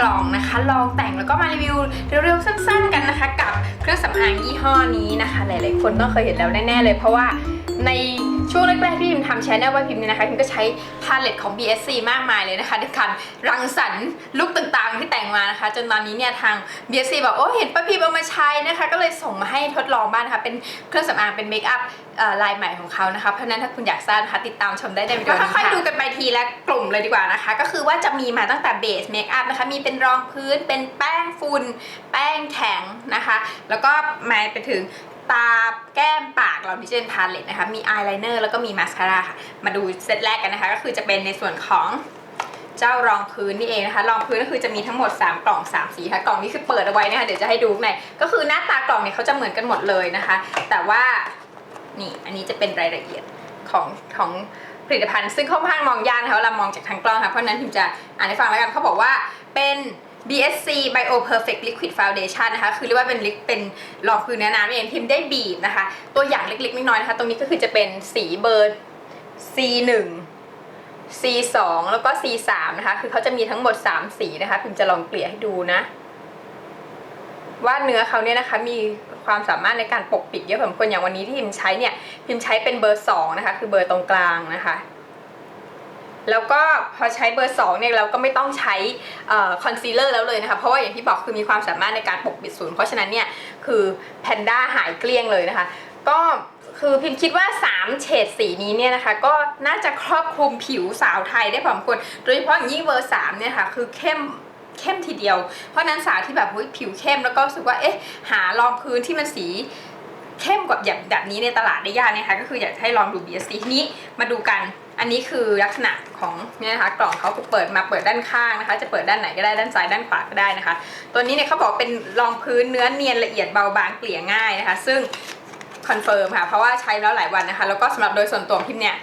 กล่องนะคะ ลองแต่งแล้วก็มารีวิวเร็วๆสั้น ๆ กันนะคะ กับเครื่องสำอางยี่ห้อนี้นะคะ หลายๆคนต้องเคยเห็นแล้วแน่ๆเลย เพราะว่าใน ช่วงแรกๆที่พิมทำชแนลว่าพิมเนี่ยนะคะพิมก็ใช้พาเลตของ BSC มากมายเลยนะคะในการรังสรรค์ลุคต่างๆ ที่แต่งมานะคะ จนตอนนี้เนี่ยทาง BSC บอกโอ้เห็นป้าพิมเอามาใช้นะคะ ก็เลยส่งมาให้ทดลองบ้างนะคะเป็นเครื่องสำอางเป็นเมคอัพเอ่อลายใหม่ของเขานะคะ เพราะฉะนั้นถ้าคุณอยากทราบนะคะติดตามชมได้ในวิดีโอนี้ค่ะค่อยๆดูกันไปทีละกลุ่มเลยดีกว่านะคะ ก็คือว่าจะมีมาตั้งแต่เบสเมคอัพนะคะ มีเป็นรองพื้นเป็นแป้งฝุ่นแป้งแข็งนะคะ แล้วก็มาไปถึง ตาแก้มปากเราดิเจนพาเลตนะคะมีอายไลเนอร์แล้วก็มีมาสคาร่าค่ะ มาดูเซตแรกกันนะคะ ก็คือจะเป็นในส่วนของเจ้ารองพื้นนี่เองนะคะรองพื้นก็คือจะมีทั้งหมด 3 กล่อง 3 สีค่ะกล่องนี้คือเปิดเอาไว้นะคะเดี๋ยวจะให้ดูในก็คือหน้าตากล่องเนี่ยเขาจะเหมือนกันหมดเลยนะคะ แต่ว่านี่อันนี้จะเป็นรายละเอียดของของผลิตภัณฑ์ซึ่งค่อนข้างมองยากนะคะเวลามองจากทางกล้องค่ะเพราะฉะนั้นพิมจะอ่านให้ฟังแล้วกันเขาบอกว่าเป็น BSC Bio Perfect Liquid Foundation นะคะ คือเรียกว่าเป็นลิปเป็นรองพื้นเนื้อน้ำเองพิมได้บีบนะคะ ตัวอย่างเล็กๆ น้อยๆนะคะ ตรงนี้ก็คือจะเป็นสีเบอร์ C1 C2 แล้วก็ C3 นะคะ คือเขาจะมีทั้งหมด 3 สีนะคะ พิมจะลองเกลี่ยให้ดูนะ ว่าเนื้อเขาเนี่ยนะคะ มีความสามารถในการปกปิดเยอะพอสมควรอย่างวันนี้ที่พิมใช้เนี่ย พิมใช้เป็นเบอร์ 2 นะคะ คือเบอร์ตรงกลางนะคะ แล้วก็พอใช้เบอร์2เนี่ยเราก็ไม่ต้องใช้คอนซีลเลอร์แล้วเลยนะคะเพราะว่าอย่างที่บอกคือมีความสามารถในการปกปิดศูนย์เพราะฉะนั้นเนี่ยคือแพนด้าหายเกลี้ยงเลยนะคะ ก็คือพิมคิดว่า 3 เฉดสีนี้เนี่ยนะคะ ก็น่าจะครอบคลุมผิวสาวไทยได้พอสมควรโดยเฉพาะอย่างยิ่งเบอร์3เนี่ยค่ะคือเข้มเข้มทีเดียว เพราะฉะนั้นสาวที่แบบเฮ้ยผิวเข้มแล้วก็รู้สึกว่าเอ๊ะหารองพื้นที่มันสีเข้มกว่าแบบแบบนี้ในตลาดได้ยากเนี่ยค่ะก็คืออยากให้ลองดู BSC ทีนี้มาดูกัน อันนี้คือลักษณะของเนี่ยนะคะกล่องเขาเปิดมาเปิดด้านข้างนะคะ จะเปิดด้านไหนก็ได้ด้านซ้ายด้านขวาก็ได้นะคะ ตัวนี้เนี่ยเขาบอกเป็นรองพื้นเนื้อเนียนละเอียดเบาบางเกลี่ยง่ายนะคะ ซึ่งคอนเฟิร์มค่ะเพราะว่าใช้แล้วหลายวันนะคะ แล้วก็สำหรับโดยส่วนตัวพิมเนี่ย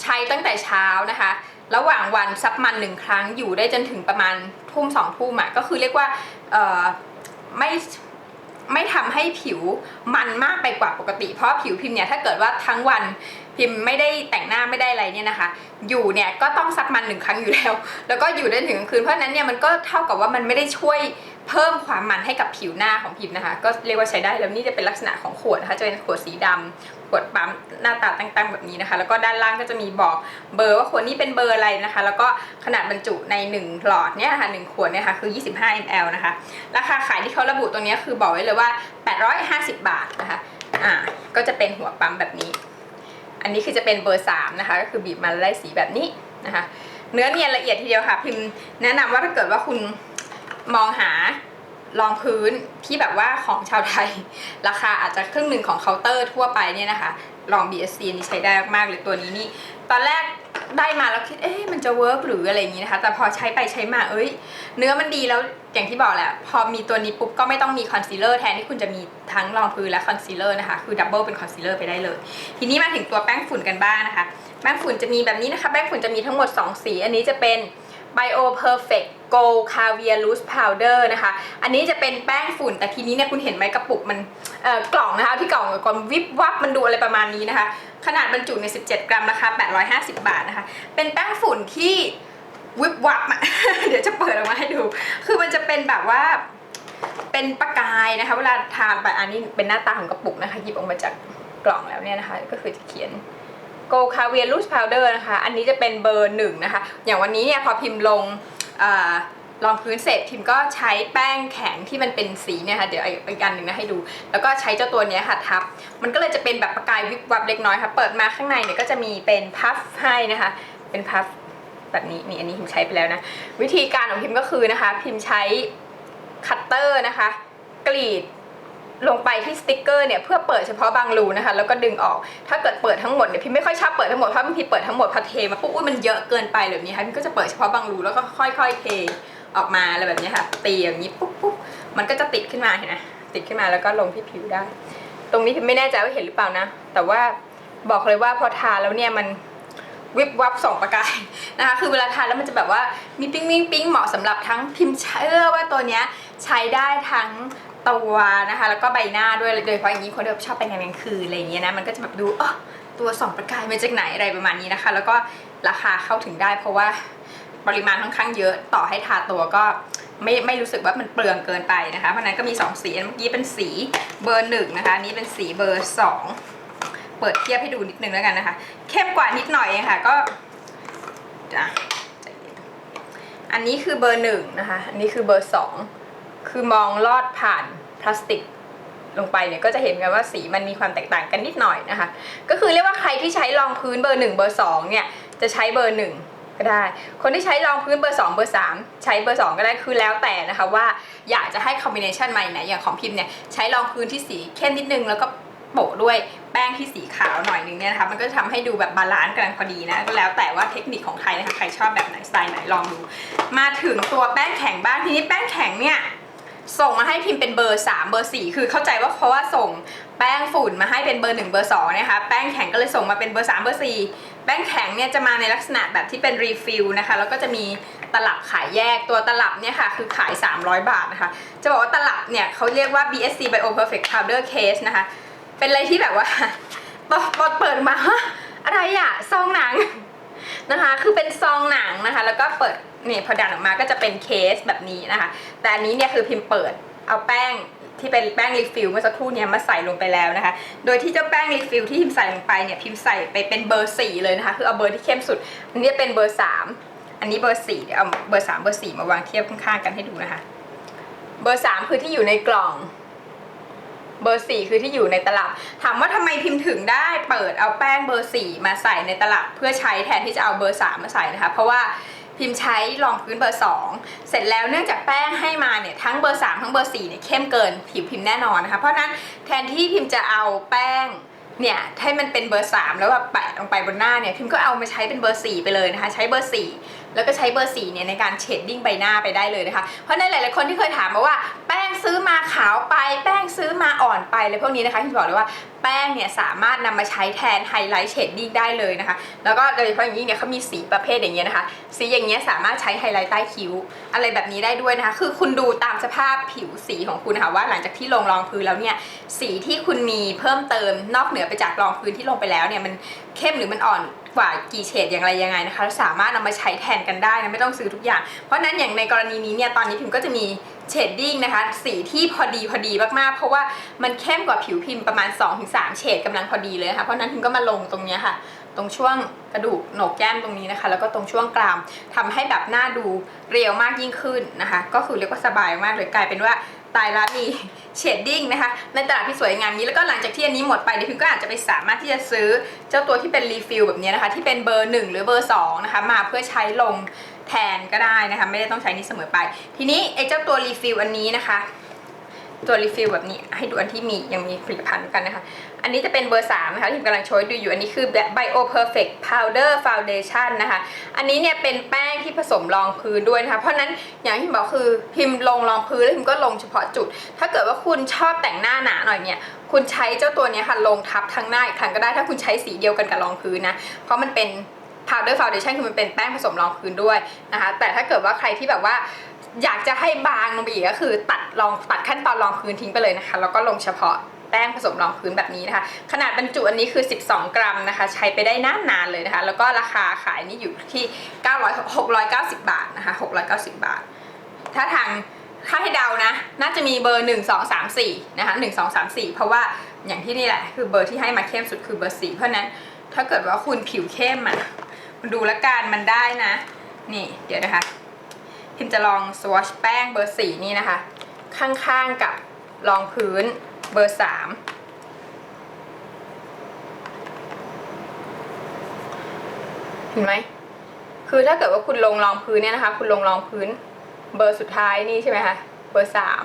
ใช้ตั้งแต่เช้านะคะ ระหว่างวันซับมันหนึ่งครั้งอยู่ได้จนถึงประมาณทุ่มสองทุ่มอะก็คือเรียกว่าเอ่อไม่ไม่ทำให้ผิวมันมากไปกว่าปกติ เพราะผิวพิมพ์เนี่ยถ้าเกิดว่าทั้งวัน พิมพ์ไม่ได้แต่งหน้าไม่ได้อะไรเนี่ยนะคะ อยู่เนี่ยก็ต้องซักมันหนึ่งครั้งอยู่แล้ว แล้วก็อยู่ได้ถึงกลางคืนเพราะนั้นเนี่ยมันก็เท่ากับว่ามันไม่ได้ช่วยเพิ่มความมันให้กับผิวหน้าของพิมพ์นะคะ ก็เรียกว่าใช้ได้แล้วนี่จะเป็นลักษณะของขวดนะคะจะเป็นขวดสีดำขวดปั๊มหน้าตาตั้งๆแบบนี้นะคะ แล้วก็ด้านล่างก็จะมีบอกเบอร์ว่าขวดนี้เป็นเบอร์อะไรนะคะ แล้วก็ขนาดบรรจุใน 1 หลอดเนี่ยนะคะหนึ่งขวดเนี่ยค่ะคือ 25 ml นะคะ ราคาขายที่เขาระบุตรงนี้คือบอกไว้เลยว่า 850 บาทนะคะอ่าก็จะเป็นหัวปั๊มแบบนี้ อันนี้คือจะเป็นเบอร์3นะคะก็คือบีบมาไล่สีแบบนี้นะคะ เนื้อเนียนละเอียดทีเดียวค่ะพิมพ์แนะนำว่าถ้าเกิดว่าคุณมองหา รองพื้นที่แบบว่าของชาวไทย ราคาอาจจะครึ่งหนึ่งของเคาน์เตอร์ทั่วไปเนี่ยนะคะลอง BSC นี่ใช้ได้มากเลยตัวนี้นี่ ตอนแรกได้มาแล้วคิด เอ๊ะมันจะเวิร์กหรืออะไรอย่างนี้นะคะ แต่พอใช้ไปใช้มา เอ้ย เนื้อมันดีแล้ว อย่างที่บอกแหละ พอมีตัวนี้ปุ๊บก็ไม่ต้องมีคอนซีลเลอร์แทนที่คุณจะมีทั้งรองพื้นและคอนซีลเลอร์นะคะ คือดับเบิลเป็นคอนซีลเลอร์ไปได้เลย ทีนี้มาถึงตัวแป้งฝุ่นกันบ้างนะคะ แป้งฝุ่นจะมีแบบนี้นะคะ แป้งฝุ่นจะมีทั้งหมด 2 สี อันนี้จะเป็น Bio Perfect Gold Caviar Loose Powder นะคะ อันนี้จะเป็นแป้งฝุ่น แต่ทีนี้เนี่ยคุณเห็นไหมกระปุกมันเอ่อกล่องนะคะ ที่กล่องก่อนวิบวับมันดูอะไรประมาณนี้นะคะ ขนาดบรรจุใน 17 กรัมราคา850 บาทนะคะ เป็นแป้งฝุ่นที่วิบวับอะเดี๋ยวจะเปิดออกมาให้ดู คือมันจะเป็นแบบว่าเป็นประกายนะคะ เวลาทานไปอันนี้เป็นหน้าตาของกระปุกนะคะ หยิบออกมาจากกล่องแล้วเนี่ยนะคะ ก็คือจะเขียน โกคาเวียลูสพาวเดอร์นะคะ อันนี้จะเป็นเบอร์หนึ่งนะคะ อย่างวันนี้เนี่ยพอพิมพ์ลงอลองพื้นเสร็จพิมก็ใช้แป้งแข็งที่มันเป็นสีเนี่ยค่ะเดี๋ยวอีกอันหนึ่งนะให้ดู แล้วก็ใช้เจ้าตัวนี้ค่ะทับ มันก็เลยจะเป็นแบบประกายวิบวับเล็กน้อยค่ะ เปิดมาข้างในเนี่ยก็จะมีเป็นพัฟให้นะคะ เป็นพัฟแบบนี้นี่อันนี้พิมใช้ไปแล้วนะ วิธีการของพิมก็คือนะคะ พิมใช้คัตเตอร์นะคะ กรีด ลงไปที่สติกเกอร์เนี่ยเพื่อเปิดเฉพาะบางรูนะคะแล้วก็ดึงออกถ้าเกิดเปิดทั้งหมดเนี่ยพี่ไม่ค่อยชอบเปิดทั้งหมดเพราะบางทีเปิดทั้งหมดพอเทมาปุ๊บอุ๊ยมันเยอะเกินไปแบบนี้ค่ะพี่ก็จะเปิดเฉพาะบางรูแล้วก็ค่อย ๆ เทออกมาอะไรแบบนี้ค่ะตีอย่างนี้ปุ๊บปุ๊บมันก็จะติดขึ้นมาเห็นไหมติดขึ้นมาแล้วก็ลงที่ผิวได้ ตรงนี้พี่ไม่แน่ใจว่าเห็นหรือเปล่านะ แต่ว่าบอกเลยว่าพอทาแล้วเนี่ยมันวิบวับสองประกายนะคะ คือเวลาทานแล้วมันจะแบบว่ามีปิ้งปิ้งปิ้งเหมาะสำหรับทั้งพิมพ์เชื่อว่าตัวเนี้ยใช้ได้ทั้ง ตัวนะคะ แล้วก็ใบหน้าด้วยโดยเฉพาะอย่างนี้คนที่แบบชอบไปงานกลางคืนอะไรอย่างเงี้ยนะมันก็จะแบบดูอ๋อตัวสองประกายมาจากไหนอะไรประมาณนี้นะคะ แล้วก็ราคาเข้าถึงได้ เพราะว่าปริมาณค่อนข้างเยอะต่อให้ทาตัวก็ไม่ไม่รู้สึกว่ามันเปลืองเกินไปนะคะเพราะนั้นก็มี 2 สีเมื่อกี้เป็นสีเบอร์หนึ่งนะคะนี้เป็นสีเบอร์สองเปิดเทียบให้ดูนิดนึงแล้วกันนะคะ เข้มกว่านิดหน่อยค่ะก็อันนี้คือเบอร์หนึ่งนะคะ อันนี้คือเบอร์สอง คือมองลอดผ่านพลาสติกลงไปเนี่ยก็จะเห็นกันว่าสีมันมีความแตกต่างกันนิดหน่อยนะคะ ก็คือเรียกว่าใครที่ใช้รองพื้นเบอร์หนึ่งเบอร์สองเนี่ยจะใช้เบอร์หนึ่งก็ได้ คนที่ใช้รองพื้นเบอร์สองเบอร์สามใช้เบอร์สองก็ได้คือแล้วแต่นะคะว่าอยากจะให้คอมบิเนชันใหม่ไหนอย่างของพิมพ์เนี่ยใช้รองพื้นที่สีเข้มนิดนึงแล้วก็โปะด้วยแป้งที่สีขาวหน่อยนึงเนี่ยนะคะมันก็จะทำให้ดูแบบบาลานซ์กำลังพอดีนะก็แล้วแต่ว่าเทคนิคของใครนะคะใครชอบแบบไหนสไตล์ไหนลองดู มาถึงตัวแป้งแข็งบ้างทีนี้แป้งแข็งเนี่ย ส่งมาให้พิมพ์เป็นเบอร์ 3 เบอร์ 4 คือเข้าใจว่าเพราะว่าส่งแป้งฝุ่นมาให้เป็นเบอร์ 1 เบอร์2นะคะแป้งแข็งก็เลยส่งมาเป็นเบอร์ 3 เบอร์ 4 แป้งแข็งเนี่ยจะมาในลักษณะแบบที่เป็นรีฟิลนะคะแล้วก็จะมีตลับขายแยกตัวตลับเนี่ยค่ะคือขาย 300 บาทนะคะจะบอกว่าตลับเนี่ยเขาเรียกว่า BSC Bio Perfect Powder Case นะคะเป็นอะไรที่แบบว่าตอนเปิดมาอะไรอะซองหนังนะคะ คือเป็นซองหนังนะคะ แล้วก็เปิด นี่พอดันออกมาก็จะเป็นเคสแบบนี้นะคะ แต่อันนี้เนี่ยคือพิมพ์เปิดเอาแป้งที่เป็นแป้งรีฟิลเมื่อสักครู่เนี้มาใส่ลงไปแล้วนะคะ โดยที่เจ้าแป้งรีฟิลที่พิมพ์ใส่ลงไปเนี่ยพิมพ์ใส่ไปเป็นเบอร์สี่เลยนะคะ คือเอาเบอร์ที่เข้มสุด อันนี้เป็นเบอร์สามอันนี้เบอร์สี่เดี๋ยวเอาเบอร์สามเบอร์สี่มาวางเทียบข้างๆกันให้ดูนะคะ เบอร์สามคือที่อยู่ในกล่อง เบอร์สี่คือที่อยู่ในตลับ ถามว่าทำไมพิมพ์ถึงได้เปิดเอาแป้งเบอร์สี่มาใส่ในตลับเพื่อใช้แทนที่จะเอาเบอร์สามมาใส่นะคะ เพราะว่า พิมพ์ใช้รองพื้นเบอร์สองเสร็จแล้วเนื่องจากแป้งให้มาเนี่ยทั้งเบอร์สามทั้งเบอร์สี่เนี่ยเข้มเกินผิวพิมพ์แน่นอนนะคะ เพราะนั้นแทนที่พิมพ์จะเอาแป้งเนี่ยให้มันเป็นเบอร์สามแล้วแบบแปะลงไปบนหน้าเนี่ยพิมพ์ก็เอามาใช้เป็นเบอร์สี่ไปเลยนะคะใช้เบอร์สี่แล้วก็ใช้เบอร์สีเนี่ยในการเชดดิ้งใบหน้าไปได้เลยนะคะเพราะในหลาย ๆ คนที่เคยถามมาว่าแป้งาวไปแป้งซื้อมาอ่อนไปอะไรพวกนี้นะคะที่บอกเลยว่าแป้งเนี่ยสามารถนำมาใช้แทนไฮไลท์เชดดิ้งได้เลยนะคะ แล้วก็โดยเฉพาะอย่างยิ่งเนี่ยเขามีสีประเภทอย่างเงี้ยนะคะ สีอย่างเงี้ยสามารถใช้ไฮไลท์ใต้คิ้ว อะไรแบบนี้ได้ด้วยนะคะ คือคุณดูตามสภาพผิวสีของคุณนะคะว่าหลังจากที่ลงรองพื้นแล้วเนี่ยสีที่คุณมีเพิ่มเติมนอกเหนือไปจากรองพื้นที่ลงไปแล้วเนี่ยมันเข้มหรือมันอ่อน กว่ากี่เฉดอย่างไรยังไงนะคะ สามารถนำมาใช้แทนกันได้นะไม่ต้องซื้อทุกอย่าง เพราะนั้นอย่างในกรณีนี้เนี่ยตอนนี้พิมก็จะมีเชดดิ้งนะคะสีที่พอดีพอดีมากๆ เพราะว่ามันเข้มกว่าผิวพิมพ์ประมาณ 2-3 เฉดกำลังพอดีเลยนะคะเพราะนั้นพิมก็มาลงตรงนี้ค่ะ ตรงช่วงกระดูกโหนกแก้มตรงนี้นะคะ แล้วก็ตรงช่วงกรามทำให้แบบหน้าดูเรียวมากยิ่งขึ้นนะคะ ก็คือเรียกว่าสบายมากเลยกลายเป็นว่า ตายละมีเชดดิ้งนะคะในตลาดที่สวยงามนี้แล้วก็หลังจากที่อันนี้หมดไปเดี๋ยพิมก็อาจจะไปสามารถที่จะซื้อเจ้าตัวที่เป็นรีฟิลแบบนี้นะคะ ที่เป็นเบอร์ 1 หรือเบอร์2นะคะมาเพื่อใช้ลงแทนก็ได้นะคะ ไม่ได้ต้องใช้นี้เสมอไป ทีนี้ไอ้เจ้าตัวรีฟิลอันนี้นะคะ ตัวรีฟิลแบบนี้ให้ดูอันที่มียังมีผลิตภัณฑ์กันนะคะ อันนี้จะเป็นเบอร์3นะคะที่ผมกำลังโชว์ดูอยู่ อันนี้คือ Bio Perfect Powder Foundation นะคะ อันนี้เนี่ยเป็นแป้งที่ผสมรองพื้นด้วยนะคะ เพราะนั้นอย่างที่พิมบอกคือพิมพ์ลงรองพื้นแล้วพิมก็ลงเฉพาะจุด ถ้าเกิดว่าคุณชอบแต่งหน้าหนาหน่อยเนี่ยคุณใช้เจ้าตัวนี้ค่ะลงทับทั้งหน้าอีกครั้งก็ได้ถ้าคุณใช้สีเดียวกันกับรองพื้นนะ เพราะมันเป็น powder foundation คือมันเป็นแป้งผสมรองพื้นด้วยนะคะ แต่ถ้าเกิดว่าใครที่แบบว่า อยากจะให้บางลงไปอีกก็คือ ตัดรองตัดขั้นตอนรองพื้นทิ้งไปเลยนะคะ แล้วก็ลงเฉพาะแป้งผสมรองพื้นแบบนี้นะคะ ขนาดบรรจุอันนี้คือ 12 กรัมนะคะ ใช้ไปได้นานนานเลยนะคะ แล้วก็ราคาขายนี่อยู่ที่ 900 690 บาทนะคะ 690 บาท ถ้าทางถ้าให้เดานะ น่าจะมีเบอร์ 1 2 3 4 นะคะ 1 2 3 4 เพราะว่าอย่างที่นี่แหละ คือเบอร์ที่ให้มาเข้มสุดคือเบอร์ 4 เพราะนั้นถ้าเกิดว่าคุณผิวเข้มอะดูละกันมันได้นะ นี่เดี๋ยวนะคะ พิมจะลองสวอชแป้งเบอร์สี่นี่นะคะ ข้างๆกับรองพื้นเบอร์สามเห็นไหมคือถ้าเกิดว่าคุณลงรองพื้นเนี่ยนะคะ คุณลงรองพื้นเบอร์สุดท้ายนี่ใช่ไหมคะเบอร์สาม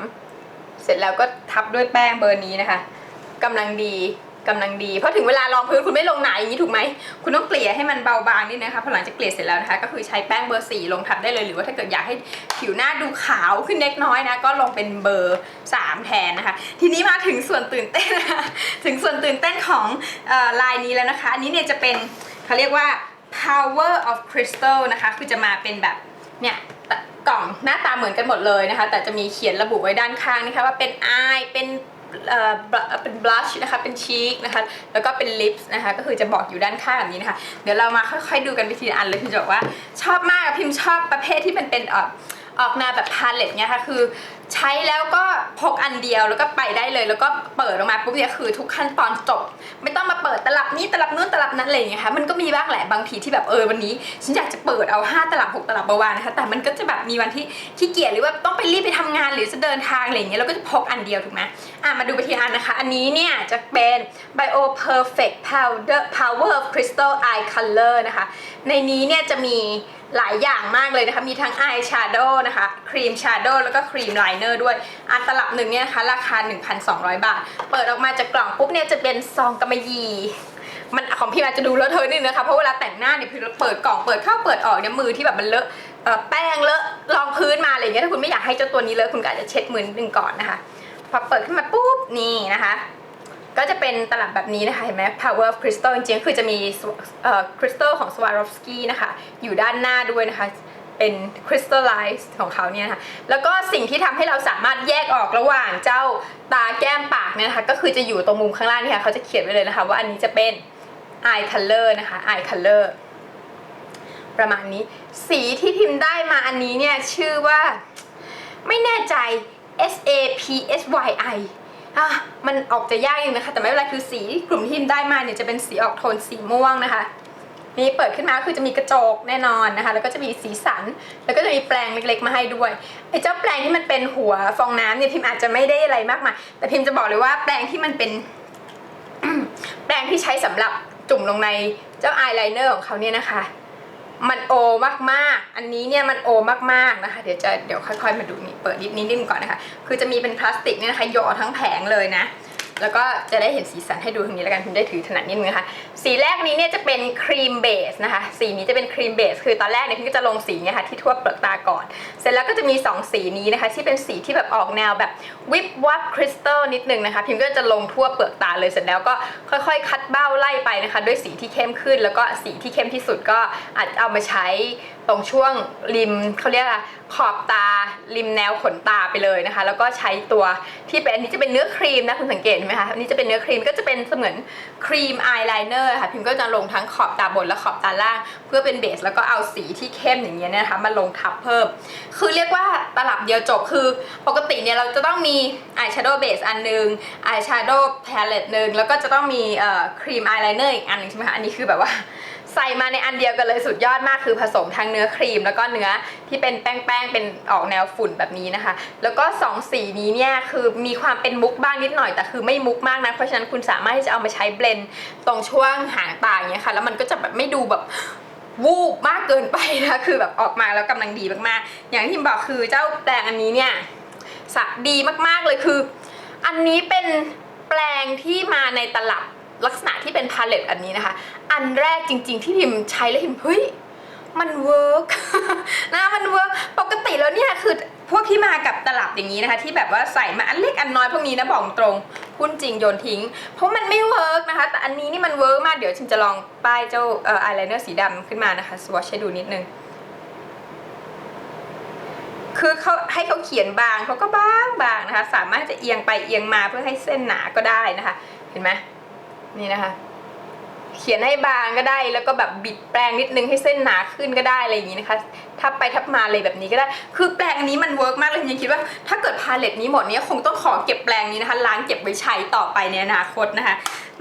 เสร็จแล้วก็ทับด้วยแป้งเบอร์นี้นะคะกำลังดี กำลังดี เพราะถึงเวลารองพื้นคุณไม่ลงหนาอย่างนี้ถูกไหม คุณต้องเกลี่ยให้มันเบาบางนิดนะคะ พอหลังจากเกลี่ยเสร็จแล้วนะคะ ก็คือใช้แป้งเบอร์สี่ลงทับได้เลย หรือว่าถ้าเกิดอยากให้ผิวหน้าดูขาวขึ้นเล็กน้อยนะ ก็ลงเป็นเบอร์สามแทนนะคะ ทีนี้มาถึงส่วนตื่นเต้นนะคะถึงส่วนตื่นเต้นของออลายนี้แล้วนะคะ อันนี้เนี่ยจะเป็นเขาเรียกว่า power of crystal นะคะ คือจะมาเป็นแบบเนี่ยกล่องหน้าตาเหมือนกันหมดเลยนะคะ แต่จะมีเขียนระบุไว้ด้านข้างนะคะว่าเป็น I เป็น เอ่อเป็นบลัชนะคะ เป็นชีคนะคะ แล้วก็เป็นลิปส์นะคะ ก็คือจะบอกอยู่ด้านข้างแบบนี้นะคะ เดี๋ยวเรามาค่อยๆดูกันวิธีละอันเลยพิมจะบอกว่าชอบมากพิมชอบประเภทที่มันเป็นออกออกแนวแบบพาเลตเนี่ยค่ะ คือ ใช้แล้วก็พกอันเดียวแล้วก็ไปได้เลย แล้วก็เปิดออกมาปุ๊บเนี่ยคือทุกขั้นตอนจบ ไม่ต้องมาเปิดตลับนี้ตลับนู้นตลับนั้นอะไรอย่างเงี้ยค่ะมันก็มีบ้างแหละบางทีที่แบบเออวันนี้ฉันอยากจะเปิดเอา 5 ตลับ 6 ตลับมาวางนะคะแต่มันก็จะแบบมีวันที่ขี้เกียจหรือว่าต้องไปรีบไปทำงานหรือจะเดินทางอะไรอย่างเงี้ยเราก็จะพกอันเดียวถูกไหมอะมาดูไปทีอันนะคะ อันนี้เนี่ยจะเป็น Bio Perfect Powder Power Crystal Eye Color นะคะ ในนี้เนี่ยจะมี หลายอย่างมากเลยนะคะ มีทั้ง Eye Shadow นะคะ ครีม Shadow แล้วก็ครีม Liner ด้วย อันตลับหนึ่งเนี่ยนะคะ ราคา 1,200 บาท เปิดออกมาจากกล่องปุ๊บเนี่ยจะเป็นซองกำมะหยี่มันของพี่อาจจะดูเลอะเทอะนิดนึงนะคะ เพราะเวลาแต่งหน้าเนี่ยพี่เปิดกล่องเปิดเข้าเปิดออกเนี่ยมือที่แบบมันเลอะแป้งเลอะรองพื้นมาอะไรเงี้ยถ้าคุณไม่อยากให้เจ้าตัวนี้เลอะคุณก็อาจจะเช็ดมือนิดนึงก่อนนะคะ พอเปิดขึ้นมาปุ๊บนี่นะคะ ก็จะเป็นตลับแบบนี้นะคะเห็นไหม Power of Crystal จริงๆ คือจะมีคริสตัลของ Swarovski นะคะ อยู่ด้านหน้าด้วยนะคะ เป็น crystallize ของเขาเนี่ยนะคะ แล้วก็สิ่งที่ทำให้เราสามารถแยกออกระหว่างเจ้าตาแก้มปากเนี่ยนะคะ ก็คือจะอยู่ตรงมุมข้างล่างนี่ค่ะ เขาจะเขียนไว้เลยนะคะว่าอันนี้จะเป็น eye color นะคะ eye color ประมาณนี้ สีที่พิมพ์ได้มาอันนี้เนี่ยชื่อว่าไม่แน่ใจ S A P S Y I อะมันออกจะยากอยู่นะคะ แต่ไม่เป็นไรคือสีกลุ่มที่พิมได้มาเนี่ยจะเป็นสีออกโทนสีม่วงนะคะนี่เปิดขึ้นมาคือจะมีกระจกแน่นอนนะคะ แล้วก็จะมีสีสัน แล้วก็จะมีแปรงเล็กๆมาให้ด้วยไอ้เจ้าแปรงที่มันเป็นหัวฟองน้ำเนี่ยพิมอาจจะไม่ได้อะไรมากมายแต่พิมจะบอกเลยว่าแปรงที่มันเป็น แปรงที่ใช้สำหรับจุ่มลงในเจ้าอายไลเนอร์ของเขาเนี่ยนะคะ มันโอมากๆ อันนี้เนี่ยมันโอมากๆนะคะ เดี๋ยวจะเดี๋ยวค่อยๆมาดูนี่เปิดนิดนิดก่อนนะคะ คือจะมีเป็นพลาสติกเนี่ยนะคะหยอทั้งแผงเลยนะ แล้วก็จะได้เห็นสีสันให้ดูทางนี้แล้วกันคุณได้ถือถนัดนิดนึงนะคะสีแรกนี้เนี่ยจะเป็นครีมเบสนะคะ สีนี้จะเป็นครีมเบส คือตอนแรกเนี่ยพี่ก็จะลงสีเนี่ยค่ะที่ทั่วเปลือกตาก่อน เสร็จแล้วก็จะมี 2 สีนี้นะคะ ที่เป็นสีที่แบบออกแนวแบบวิบวับคริสตัลนิดนึงนะคะ พิมก็จะลงทั่วเปลือกตาเลยเสร็จแล้วก็ค่อยๆ คัดเบ้าไล่ไปนะคะ ด้วยสีที่เข้มขึ้น แล้วก็สีที่เข้มที่สุดก็อาจจะเอามาใช้ ตรงช่วงริมเขาเรียกอะไรขอบตาริมแนวขนตาไปเลยนะคะ แล้วก็ใช้ตัวที่เป็นอันนี้จะเป็นเนื้อครีมนะคุณสังเกตเห็นไหมคะอันนี้จะเป็นเนื้อครีมก็จะเป็นเสมือนครีมอายไลเนอร์ค่ะพิมก็จะลงทั้งขอบตาบนและขอบตาล่าง เพื่อเป็นเบสแล้วก็เอาสีที่เข้มอย่างเงี้ยนะคะมาลงทับเพิ่ม คือเรียกว่าตลับเดียวจบคือปกติเนี่ยเราจะต้องมีอายแชโดว์เบสอันหนึงอายแชโดว์แพลเลตหนึ่งแล้วก็จะต้องมีครีมอายไลเนอร์อีกอันหนึงใช่ไหมคะอันนี้คือแบบว่า ใส่มาในอันเดียวกันเลยสุดยอดมากคือผสมทั้งเนื้อครีม แล้วก็เนื้อที่เป็นแป้งๆเป็นออกแนวฝุ่นแบบนี้นะคะ แล้วก็สองสีนี้เนี่ยคือมีความเป็นมุกบ้างนิดหน่อยแต่คือไม่มุกมากนะเพราะฉะนั้นคุณสามารถที่จะเอามาใช้เบลนด์ตรงช่วงหางตาอย่างเงี้ยค่ะแล้วมันก็จะแบบไม่ดูแบบวูบมากเกินไปนะคือแบบออกมาแล้วกำลังดีมากๆ อย่างที่บอกคือเจ้าแปลงอันนี้เนี่ยสักดีมากๆเลยคือ อันนี้เป็นแปลงที่มาในตลับ ลักษณะที่เป็นพาเลตอันนี้นะคะ อันแรกจริง ๆ ที่พิมใช้แล้วพิมเฮ้ยมันเวิร์กนะมันเวิร์กปกติแล้วเนี่ยคือพวกที่มากับตลับอย่างนี้นะคะ ที่แบบว่าใส่มาอันเล็กอันน้อยพวกนี้นะบอกตรงพูดจริงโยนทิ้ง เพราะมันไม่เวิร์กนะคะ แต่อันนี้นี่มันเวิร์กมากเดี๋ยวชิมจะลองป้ายเจ้าเอ่ออายไลเนอร์สีดำขึ้นมานะคะสวอชให้ดูนิดนึงคือเขาให้เขาเขียนบางเขาก็บางบางนะคะ สามารถจะเอียงไปเอียงมาเพื่อให้เส้นหนาก็ได้นะคะ เห็นไหม นี่นะคะ เขียนให้บางก็ได้ แล้วก็แบบบิดแปลงนิดนึงให้เส้นหนาขึ้นก็ได้อะไรอย่างนี้นะคะทับไปทับมาเลยแบบนี้ก็ได้ คือแปลงนี้มันเวิร์กมากเลยยังคิดว่าถ้าเกิดพาเลตนี้หมดเนี้ยคงต้องขอเก็บแปลงนี้นะคะ ล้างเก็บไว้ใช้ต่อไปในอนาคตนะคะ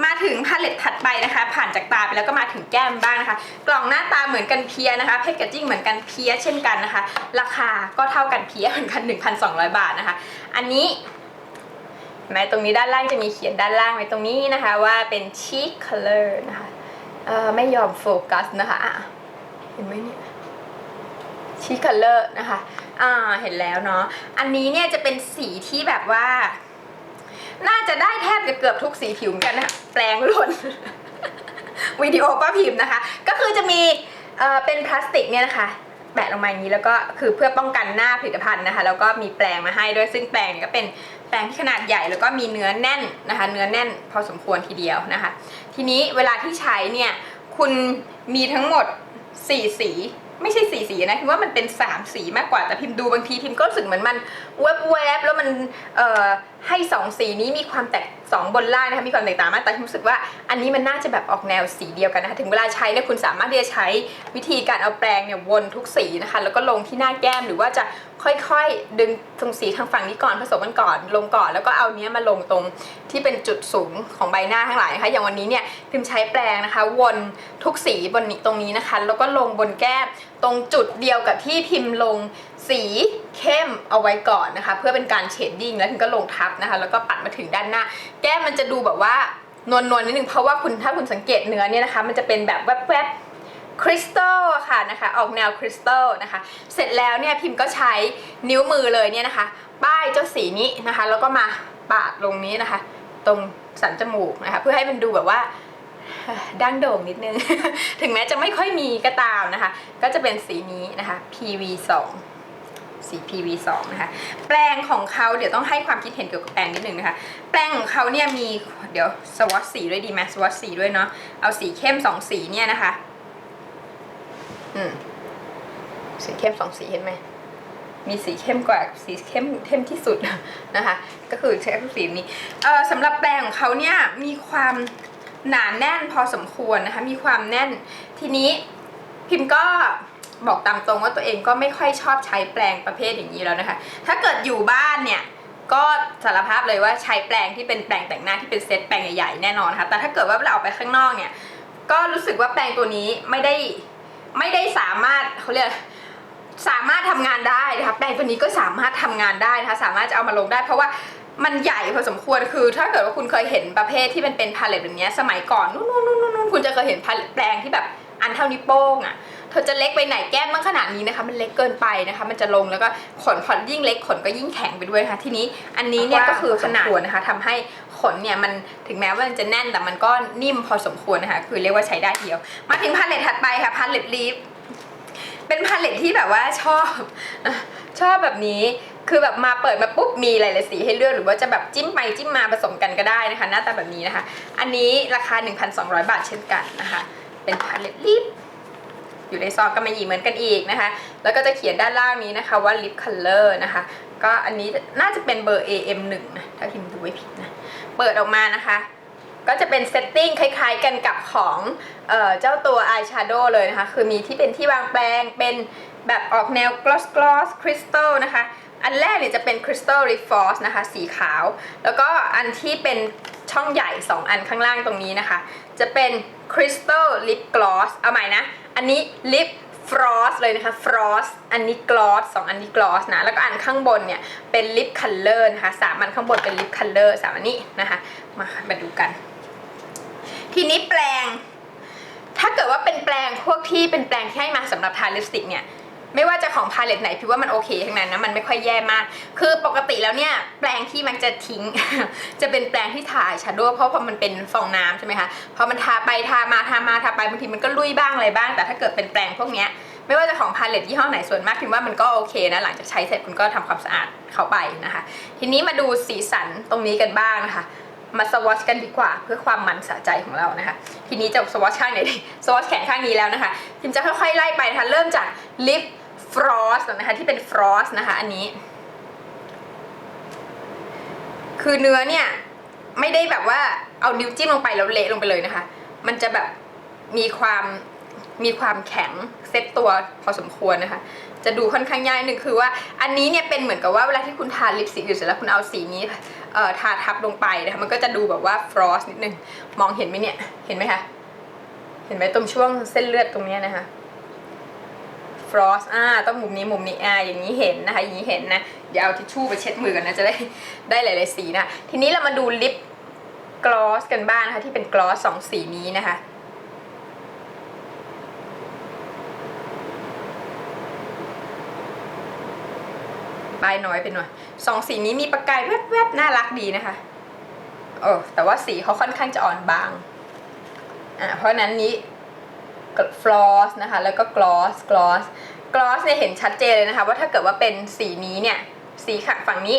มาถึงพาเลตถัดไปนะคะ ผ่านจากตาไปแล้วก็มาถึงแก้มบ้างนะคะ กล่องหน้าตาเหมือนกันเพียนะคะแพคเกจจิ้งเหมือนกันเพียเช่นกันนะคะ ราคาก็เท่ากันเพียเหมือนกัน 1,200 บาทนะคะ อันนี้ ไหมตรงนี้ด้านล่างจะมีเขียนด้านล่างไว้ตรงนี้นะคะว่าเป็น cheek color นะคะเออไม่ยอมโฟกัสนะคะะเห็นไหมเนี่ย cheek color นะคะอ่าเห็นแล้วเนาะอันนี้เนี่ยจะเป็นสีที่แบบว่า น่าจะได้แทบจะเกือบทุกสีผิวเหมือนกันนะแปลงหล่นวิดีโอป้าพิมพ์นะคะ ก็คือจะมีเออเป็นพลาสติกเนี่ยนะคะแปะลงมาอย่างนี้แล้วก็คือเพื่อป้องกันหน้าผลิตภัณฑ์นะคะ แล้วก็มีแปลงมาให้ด้วยซึ่งแปลงเนี่ยก็เป็น แปลงที่ขนาดใหญ่แล้วก็มีเนื้อแน่นนะคะ เนื้อแน่นพอสมควรทีเดียวนะคะ ทีนี้เวลาที่ใช้เนี่ยคุณมีทั้งหมด 4 สีไม่ใช่สีสีนะพิมว่ามันเป็นสามสีมากกว่าแต่พิมพ์ดูบางทีพิมก็รู้สึกเหมือนมันแวบแวบแล้วมันให้สองสีนี้มีความแตกสองบนล่างนะคะมีความแตกต่างมากแต่พิมรู้สึกว่าอันนี้มันน่าจะแบบออกแนวสีเดียวกันนะคะถึงเวลาใช้เนี่ยคุณสามารถที่จะใช้วิธีการเอาแปรงเนี่ยวนทุกสีนะคะแล้วก็ลงที่หน้าแก้มหรือว่าจะ ค่อยๆ ดึงตรงสีทางฝั่งนี้ก่อนผสมกันก่อนลงก่อน แล้วก็เอาเนี้ยมาลงตรงที่เป็นจุดสูงของใบหน้าทั้งหลายนะคะอย่างวันนี้เนี่ยพิมใช้แปรงนะคะ วนทุกสีบนนี้ตรงนี้นะคะ แล้วก็ลงบนแก้มตรงจุดเดียวกับที่พิมพ์ลงสีเข้มเอาไว้ก่อนนะคะ เพื่อเป็นการเชดดิ้งแล้วพิมก็ลงทับนะคะ แล้วก็ปัดมาถึงด้านหน้า แก้มมันจะดูแบบว่านวลๆนิดนึงเพราะว่าคุณถ้าคุณสังเกตเนื้อเนี่ยนะคะ มันจะเป็นแบบแวบๆ คริสตัลค่ะนะคะ ออกแนวคริสตัลนะคะ เสร็จแล้วเนี่ยพิมพ์ก็ใช้นิ้วมือเลยเนี่ยนะคะ ป้ายเจ้าสีนี้นะคะ แล้วก็มาปาดลงนี้นะคะ ตรงสันจมูกนะคะ เพื่อให้มันดูแบบว่าดั้งโด่งนิดนึง ถึงแม้จะไม่ค่อยมีก็ตามนะคะ ก็จะเป็นสีนี้นะคะ PV 2 สี PV 2 นะคะ แปลงของเขาเดี๋ยวต้องให้ความคิดเห็นเกี่ยวกับแปลงนิดนึงนะคะ แปลงของเขาเนี่ยมีเดี๋ยวสวอตสีด้วยดีไหมสวอตสีด้วยเนาะ เอาสีเข้มสองสีเนี่ยนะคะ อืมสีเข้มสองสีเห็นไหมมีสีเข้มกว่าสีเข้มเข้มที่สุดนะคะ ก็คือใช้สีนี้เอ่อสำหรับแปรงของเขาเนี่ยมีความหนาแน่นพอสมควรนะคะ มีความแน่นทีนี้พิมพ์ก็บอกตามตรงว่าตัวเองก็ไม่ค่อยชอบใช้แปรงประเภทอย่างนี้แล้วนะคะ ถ้าเกิดอยู่บ้านเนี่ยก็สารภาพเลยว่าใช้แปรงที่เป็นแปรงแต่งหน้าที่เป็นเซตแปรงใหญ่ๆแน่นอนนะคะแต่ถ้าเกิดว่าเราออกไปข้างนอกเนี่ย ก็รู้สึกว่าแปรงตัวนี้ไม่ได้ ไม่ได้สามารถเขาเรียกสามารถทำงานได้นะคะแปรงตัวนี้ก็สามารถทำงานได้นะคะสามารถจะเอามาลงได้ เพราะว่ามันใหญ่พอสมควรคือ ถ้าเกิดว่าคุณเคยเห็นประเภทที่มันเป็นพาเลตแบบนี้สมัยก่อนนู่นนู่นนู่นนู่นคุณจะเคยเห็นพาเลตแปรงที่แบบอันเท่านิ้วโป้งอะ่ะเธอจะเล็กไปไหนแก้มมันขนาดนี้นะคะ มันเล็กเกินไปนะคะ มันจะลงแล้วก็ขนขนยิ่งเล็กขนก็ยิ่งแข็งไปด้วยนะคะทีนี้อันนี้เนี่ยก็คือขนาดนะคะทำให้ ขนเนี่ยมันถึงแม้ว่ามันจะแน่นแต่มันก็นิ่มพอสมควรนะคะ คือเรียกว่าใช้ได้เดียว มาถึงพาเลตถัดไปค่ะพาเลตลิปเป็นพาเลตที่แบบว่าชอบชอบแบบนี้คือแบบมาเปิดมาปุ๊บมีหลายๆสีให้เลือกหรือว่าจะแบบจิ้มไปจิ้มมาผสมกันก็ได้นะคะ หน้าตาแบบนี้นะคะ อันนี้ราคา 1,200 บาทเช่นกันนะคะ เป็นพาเลตลิปอยู่ในซองกำมะหยีเหมือนกันอีกนะคะ แล้วก็จะเขียนด้านล่างนี้นะคะว่า lip color นะคะ ก็อันนี้น่าจะเป็นเบอร์ AM1 นะถ้าพิมพ์ดูไม่ผิดนะ เปิดออกมานะคะ ก็จะเป็นเซตติ้งคล้ายๆกันกับของเออเจ้าตัว eyeshadow เลยนะคะ คือมีที่เป็นที่วางแปรงเป็นแบบออกแนว gloss gloss crystal นะคะ อันแรกเนี่ยจะเป็น crystal reinforce นะคะ สีขาว แล้วก็อันที่เป็นช่องใหญ่ 2 อันข้างล่างตรงนี้นะคะ จะเป็น crystal lip gloss เอาใหม่นะ อันนี้ลิป ฟรอสเลยนะคะฟรอสอันนี้กลอสสองอันนี้กลอสนะ แล้วก็อันข้างบนเนี่ยเป็นลิปคัลเลอร์นะคะสามอันข้างบนเป็นลิปคัลเลอร์สามอันนี้นะคะ มามาดูกัน ทีนี้แปลงถ้าเกิดว่าเป็นแปลงพวกที่เป็นแปลงที่ให้มาสำหรับทาลิปสติกเนี่ย ไม่ว่าจะของพาเลตไหนพี่ว่ามันโอเคทั้งนั้นนะมันไม่ค่อยแย่มาก คือปกติแล้วเนี่ยแปลงที่มักจะทิ้ง จะเป็นแปลงที่ทาชาโดว์เพราะพอมันเป็นฟองน้ำใช่ไหมคะพอมันทาไปทามาทามาทาไปบางทีมันก็ลุยบ้างอะไรบ้าง แต่ถ้าเกิดเป็นแปลงพวกเนี้ยไม่ว่าจะของพาเลตยี่ห้อไหนส่วนมากพิมว่ามันก็โอเคนะหลังจากใช้เสร็จคุณก็ทำความสะอาดเขาไปนะคะ ทีนี้มาดูสีสันตรงนี้กันบ้างนะคะมาสวอชกันดีกว่าเพื่อความมันสะใจของเรานะคะ ทีนี้จะสวอชข้างไหนดีสวอชแขนข้างนี้แล้วนะคะพิมจะค่อยๆไล่ไปนะคะเริ่มจากลิป ฟรอสนะคะที่เป็นฟรอสนะคะ อันนี้ คือเนื้อเนี่ย ไม่ได้แบบว่าเอานิ้วจิ้มลงไปแล้วเละลงไปเลยนะคะ มันจะแบบมีความมีความแข็งเซ็ตตัวพอสมควรนะคะ จะดูค่อนข้างยากนิดนึงคือว่าอันนี้เนี่ยเป็นเหมือนกับว่าเวลาที่คุณทาลิปสติกอยู่เสร็จแล้วคุณเอาสีนี้เอ่อทาทับลงไปนะคะมันก็จะดูแบบว่าฟรอสนิดนึงมองเห็นไหมเนี่ยเห็นไหมคะเห็นไหมตรงช่วงเส้นเลือดตรงนี้นะคะ ฟรอสอ่าต้องมุมนี้มุมนี้อ่าอย่างนี้เห็นนะคะอย่างนี้เห็นนะเดี๋ยวเอาทิชชู่ไปเช็ดมือกันนะจะได้ได้หลาย ๆ สีนะทีนี้เรามาดูลิปกลอสกันบ้างนะคะที่เป็นกลอสสองสีนี้นะคะปลายน้อยไปหน่อยสองสีนี้มีประกายแวบๆน่ารักดีนะคะเออแต่ว่าสีเขาค่อนข้างจะอ่อนบางอ่าเพราะฉะนั้นนี้ ฟลอสนะคะ แล้วก็กลอสกลอสกลอสเนี่ยเห็นชัดเจนเลยนะคะ ว่าถ้าเกิดว่าเป็นสีนี้เนี่ย สีขัดฝั่งนี้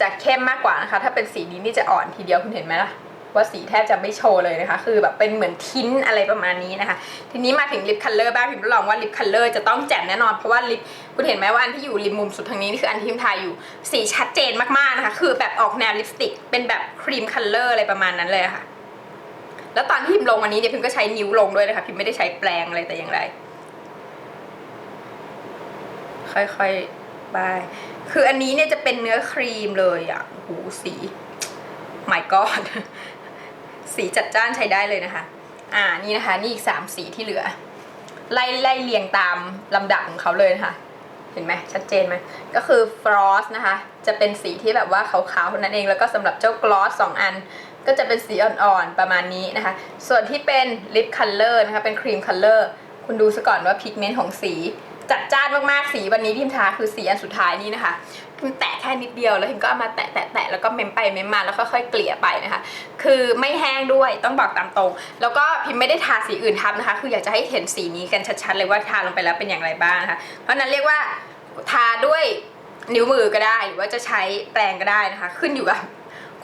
จะเข้มมากกว่านะคะ ถ้าเป็นสีนี้นี่จะอ่อนทีเดียวคุณเห็นไหมล่ะ ว่าสีแทบจะไม่โชว์เลยนะคะ คือแบบเป็นเหมือนทิ้นอะไรประมาณนี้นะคะ ทีนี้มาถึงลิปคัลเลอร์บ้างพิมรับรองว่าลิปคัลเลอร์จะต้องแจ่มแน่นอน เพราะว่าลิปคุณเห็นไหมว่าอันที่อยู่ริมมุมสุดทางนี้นี่คืออันที่พิมทาอยู่ สีชัดเจนมากๆนะคะ คือแบบออกแนวลิปสติก เป็นแบบครีมคัลเลอร์อะไรประมาณนั้นเลยค่ะ แล้วตอนที่พิมลงอันนี้เนี่ยพิมก็ใช้นิ้วลงด้วยนะคะพิมไม่ได้ใช้แปรงอะไรแต่อย่างไร ค่อยๆบาย คืออันนี้เนี่ยจะเป็นเนื้อครีมเลยอะโอ้โหสี my god สีจัดจ้านใช้ได้เลยนะคะ อ่านี่นะคะ นี่อีกสามสีที่เหลือ ไล่ไล่เรียงตามลำดับของเขาเลยนะคะเห็นไหมชัดเจนไหมก็คือ frost นะคะ จะเป็นสีที่แบบว่าขาวๆเท่านั้นเองแล้วก็สำหรับเจ้า gloss สองอัน ก็จะเป็นสีอ่อนๆประมาณนี้นะคะ ส่วนที่เป็น lip color นะคะเป็น cream color คุณดูซะก่อนว่าพิกเมนต์ของสีจัดจ้านมากๆสีวันนี้ที่พิมทาคือสีอันสุดท้ายนี่นะคะพิมแตะแค่นิดเดียวแล้วพิมก็เอามาแตะแตะแตะแล้วก็เมมไปเมมมาแล้วค่อยๆเกลี่ยไปนะคะ คือไม่แห้งด้วยต้องบอกตามตรง แล้วก็พิมไม่ได้ทาสีอื่นทับนะคะ คืออยากจะให้เห็นสีนี้กันชัดๆเลยว่าทาลงไปแล้วเป็นอย่างไรบ้างนะคะ เพราะนั้นเรียกว่าทาด้วยนิ้วมือก็ได้หรือว่าจะใช้แปรงก็ได้นะคะ ขึ้นอยู่กับ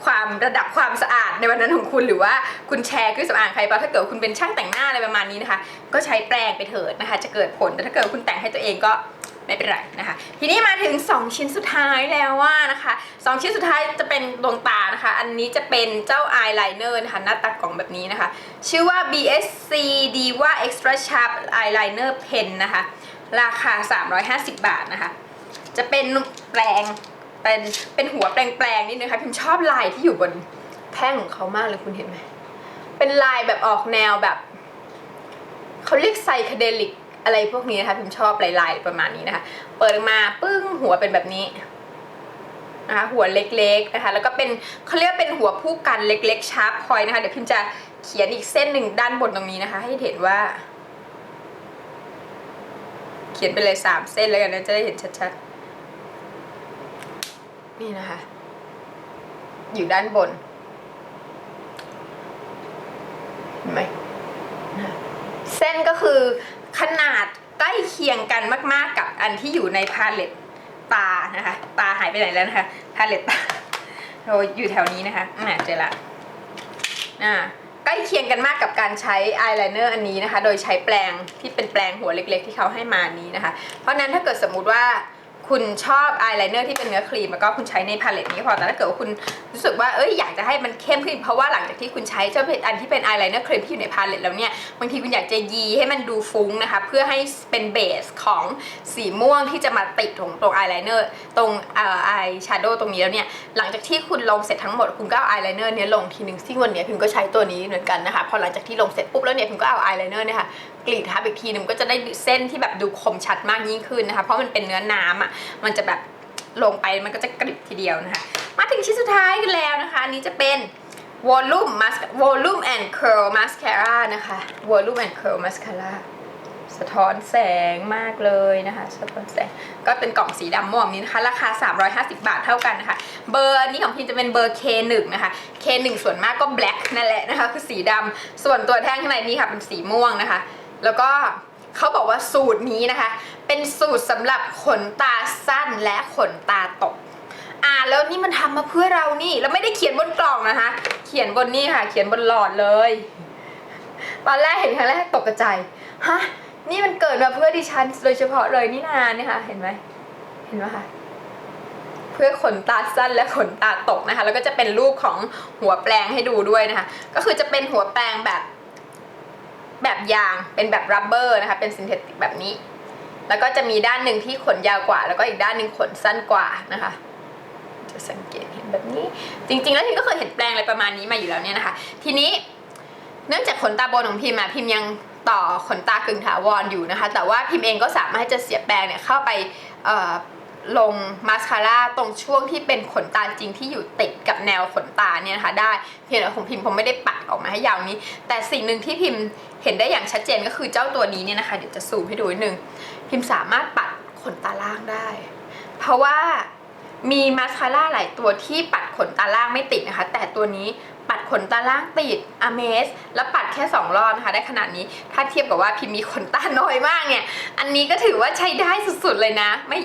ความระดับความสะอาดในวันนั้นของคุณหรือว่าคุณแชร์เครื่องสำอางใครบ้างถ้าเกิดคุณเป็นช่างแต่งหน้าอะไรประมาณนี้นะคะ ก็ใช้แปรงไปเถิดนะคะ จะเกิดผลแต่ถ้าเกิดคุณแต่งให้ตัวเองก็ไม่เป็นไรนะคะ ทีนี้มาถึง 2 ชิ้นสุดท้ายแล้วว่านะคะสองชิ้นสุดท้ายจะเป็นดวงตานะคะ อันนี้จะเป็นเจ้าอายไลเนอร์นะคะหน้าตากล่องแบบนี้นะคะ ชื่อว่า BSC Diva Extra Sharp Eyeliner Pen นะคะ ราคา 350 บาทนะคะ จะเป็นแปลง เป็นเป็นหัวแปลงๆนี่นะคะพิมชอบลายที่อยู่บนแท่งของเขามากเลยคุณเห็นไหมเป็นลายแบบออกแนวแบบเขาเรียกไซคเดลิกอะไรพวกนี้นะคะพิมชอบลายๆประมาณนี้นะคะ เปิดมาปึ้งหัวเป็นแบบนี้นะคะหัวเล็กๆนะคะ แล้วก็เป็นเขาเรียกเป็นหัวผู้กันเล็กๆชาร์ปพอยนะคะ เดี๋ยวพิมจะเขียนอีกเส้นหนึ่งด้านบนตรงนี้นะคะ ให้เห็นว่า เขียนไปเลยสามเส้นแล้วกันนะจะได้เห็นชัดๆ นี่นะคะ อยู่ด้านบนเห็นไหมเส้นก็คือขนาดใกล้เคียงกันมาก ๆ กับอันที่อยู่ในพาเลตตานะคะ ตาหายไปไหนแล้วนะคะพาเลตตาเราอยู่แถวนี้นะคะอ่าเจอละอ่าใกล้เคียงกันมากกับการใช้อายไลเนอร์อันนี้นะคะ โดยใช้แปรงที่เป็นแปรงหัวเล็ก ๆ ที่เขาให้มานี้นะคะ เพราะฉะนั้นถ้าเกิดสมมุติว่า คุณชอบอายไลเนอร์ที่เป็นเนื้อครีมแล้วก็คุณใช้ในพาเลตนี้พอแต่ถ้าเกิดว่าคุณรู้สึกว่าเอ้ยอยากจะให้มันเข้มขึ้นเพราะว่าหลังจากที่คุณใช้เจ้าเพชอันที่เป็นอายไลเนอร์ครีมที่อยู่ในพาเลตแล้วเนี่ยบางทีคุณอยากจะยีให้มันดูฟุ้งนะคะเพื่อให้เป็นเบสของสีม่วงที่จะมาติดตรงตรงอายไลเนอร์ตรงเอ่ออายแชโดว์ตรงนี้แล้วเนี่ยหลังจากที่คุณลงเสร็จทั้งหมดคุณก็เอาอายไลเนอร์เนี้ยลงทีหนึ่งซึ่งวันเนี้ยพิมก็ใช้ตัวนี้เหมือนกันนะคะพอหลังจากที่ลงเสร็จปุ๊บแล้วเนี่ยพิมก็เอาอายไลเนอร์เนี่ยค่ะ กรีดทับอีกทีหนึ่งก็จะได้เส้นที่แบบดูคมชัดมากยิ่งขึ้นนะคะ เพราะมันเป็นเนื้อน้ำอะมันจะแบบลงไปมันก็จะกริบทีเดียวนะคะ มาถึงชิ้นสุดท้ายกันแล้วนะคะ อันนี้จะเป็น volume mask volume and curl mascara นะคะ volume and curl mascara สะท้อนแสงมากเลยนะคะสะท้อนแสงก็เป็นกล่องสีดำม่วงนี้นะคะ ราคา 350 บาทเท่ากันนะคะ เบอร์นี้ของพิมจะเป็นเบอร์ K1 นะคะ K1 ส่วนมากก็ black นั่นแหละนะคะ คือสีดำส่วนตัวแท่งข้างในนี้ค่ะเป็นสีม่วงนะคะ แล้วก็เขาบอกว่าสูตรนี้นะคะ เป็นสูตรสำหรับขนตาสั้นและขนตาตก อ่าแล้วนี่มันทำมาเพื่อเรานี่ แล้วไม่ได้เขียนบนกล่องนะคะ เขียนบนนี่ค่ะ เขียนบนหลอดเลย ตอนแรกเห็นครั้งแรกตกใจฮะนี่มันเกิดมาเพื่อดิฉันโดยเฉพาะเลยนี่นาเนี่ยค่ะ เห็นไหมเห็นไหมคะเพื่อขนตาสั้นและขนตาตกนะคะ แล้วก็จะเป็นรูปของหัวแปลงให้ดูด้วยนะคะ ก็คือจะเป็นหัวแปลงแบบ แบบยางเป็นแบบรับเบอร์นะคะเป็นซินเทติกแบบนี้ แล้วก็จะมีด้านหนึ่งที่ขนยาวกว่า แล้วก็อีกด้านหนึ่งขนสั้นกว่านะคะ จะสังเกตเห็นแบบนี้ จริง ๆ แล้วพิมก็เคยเห็นแปลงอะไรประมาณนี้มาอยู่แล้วเนี่ยนะคะ ทีนี้เนื่องจากขนตาบนของพิมอะพิมยังต่อขนตากึ่งถาวรอยู่นะคะ แต่ว่าพิมเองก็สามารถจะเสียบแปรงเนี่ยเข้าไปเอ่อ ลงมาสคาร่าตรงช่วงที่เป็นขนตาจริงที่อยู่ติดกับแนวขนตาเนี่ยนะคะได้เพียงแต่ของพิมพ์ผมไม่ได้ปัดออกมาให้ยาวนี้ แต่สิ่งหนึ่งที่พิมพ์เห็นได้อย่างชัดเจนก็คือเจ้าตัวนี้เนี่ยนะคะเดี๋ยวจะซูมให้ดูนิดนึงพิมสามารถปัดขนตาล่างได้ เพราะว่ามีมาสคาร่าหลายตัวที่ปัดขนตาล่างไม่ติดนะคะ แต่ตัวนี้ปัดขนตาล่างติด Amaze แล้วปัดแค่ 2 รอบนะคะ ได้ขนาดนี้ถ้าเทียบกับว่าพิมมีขนตาน้อยมากเนี่ย อันนี้ก็ถือว่าใช้ได้สุดๆเลยนะ ไม่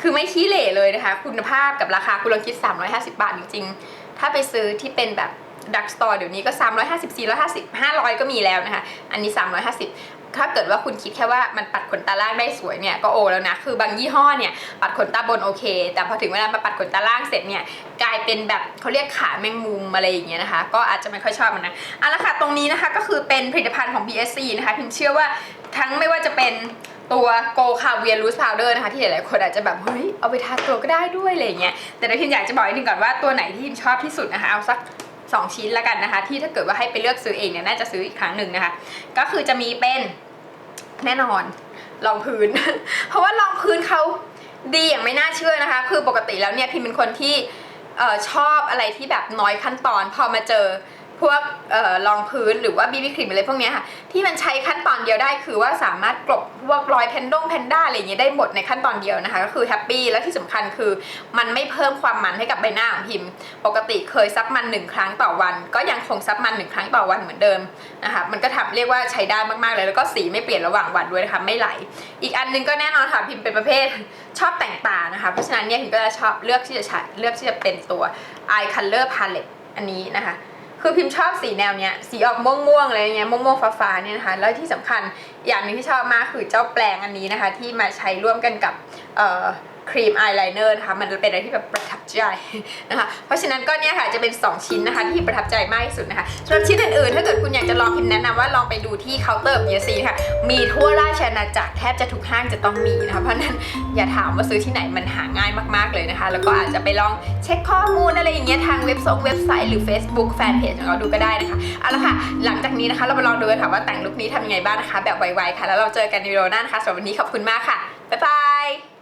คือไม่ขี้เหร่เลยนะคะ คุณภาพกับราคาคุณลองคิด 350 บาทจริงๆ ถ้าไปซื้อที่เป็นแบบดักสตอร์เดี๋ยวนี้ก็ 350 450 500 ก็มีแล้วนะคะ อันนี้ 350 ถ้าเกิดว่าคุณคิดแค่ว่ามันปัดขนตาล่างได้สวยเนี่ยก็โอแล้วนะ คือบางยี่ห้อเนี่ยปัดขนตาบนโอเค แต่พอถึงเวลามาปัดขนตาล่างเสร็จเนี่ยกลายเป็นแบบเขาเรียกขาแมงมุมอะไรอย่างเงี้ยนะคะ ก็อาจจะไม่ค่อยชอบมันนะเอาละค่ะตรงนี้นะคะก็คือเป็นผลิตภัณฑ์ของ BSC นะคะพิมเชื่อว่าทั้งไม่ว่าจะเป็น ตัวโกคาเวียรูสพาวเดอร์นะคะที่หลายๆคนอาจจะแบบเฮ้ยเอาไปทาตัวก็ได้ด้วยอะไรเงี้ยแต่ในพิมอยากจะบอกนิดนึงก่อนว่าตัวไหนที่พิมชอบที่สุดนะคะเอาสัก2ชิ้นละกันนะคะ ที่ถ้าเกิดว่าให้ไปเลือกซื้อเองเนี่ยน่าจะซื้ออีกครั้งหนึ่งนะคะ ก็คือจะมีเป็นแน่นอนรองพื้น เพราะว่ารองพื้นเขาดีอย่างไม่น่าเชื่อนะคะ คือปกติแล้วเนี่ยพิมเป็นคนที่ออชอบอะไรที่แบบน้อยขั้นตอน พอมาเจอ พวกเอ่อรองพื้นหรือว่าบีบีครีมอะไรพวกนี้ค่ะ ที่มันใช้ขั้นตอนเดียวได้คือว่าสามารถกลบพวกรอยแพนด้งแพนด้าอะไรอย่างเงี้ยได้หมดในขั้นตอนเดียวนะคะ ก็คือแฮปปี้และที่สำคัญคือมันไม่เพิ่มความมันให้กับใบหน้าของพิมพ์ ปกติเคยซับมันหนึ่งครั้งต่อวัน ก็ยังคงซับมันหนึ่งครั้งต่อวันเหมือนเดิมนะคะมันก็ทำเรียกว่าใช้ได้มากๆเลย แล้วก็สีไม่เปลี่ยนระหว่างวันด้วยนะคะไม่ไหล อีกอันหนึงก็แน่นอนค่ะพิมพ์เป็นประเภทชอบแต่งตานะคะเพราะฉะนั้นเนี่ยพิมก็จะชอบเลือกที่จะใช้เลือกที่จะเป็นตัว eye color palette อันนี้นะคะ คือพิมพ์ชอบสีแนวเนี้ยสีออกม่วงๆอะไรเงี้ยม่วงๆฟ้าๆเนี่ยนะคะแล้วที่สำคัญอย่างหนึงที่ชอบมากคือเจ้าแปลงอันนี้นะคะ ที่มาใช้ร่วมกันกับเอ่อ ครีมอายไลเนอร์นะคะมันเป็นอะไรที่แบบประทับใจนะคะเพราะฉะนั้นก็เนี่ยค่ะจะเป็น 2 ชิ้นนะคะที่ประทับใจมากที่สุดนะคะสำหรับชิ้นอื่นๆถ้าเกิดคุณอยากจะลองพิมแนะนำว่าลองไปดูที่เคาน์เตอร์เบียซีค่ะมีทั่วราชอาณาจักรแทบจะทุกห้างจะต้องมีนะคะเพราะนั้นอย่าถามว่าซื้อที่ไหนมันหาง่ายมากๆเลยนะคะ แล้วก็อาจจะไปลองเช็คข้อมูลอะไรอย่างเงี้ยทางเว็บซต์เว็บไซต์หรือ Facebook แฟนเพจของเราดูก็ได้นะคะเอาละค่ะ หลังจากนี้นะคะ เรามาลองดูกันค่ะว่าแต่งลุคนี้ทำยังไงบ้างนะคะ แบบไวๆค่ะ แล้วเราเจอกันในวิดีโอหน้านะคะสำหรับวันนี้ขอบคุณมากค่ะ บ๊ายบาย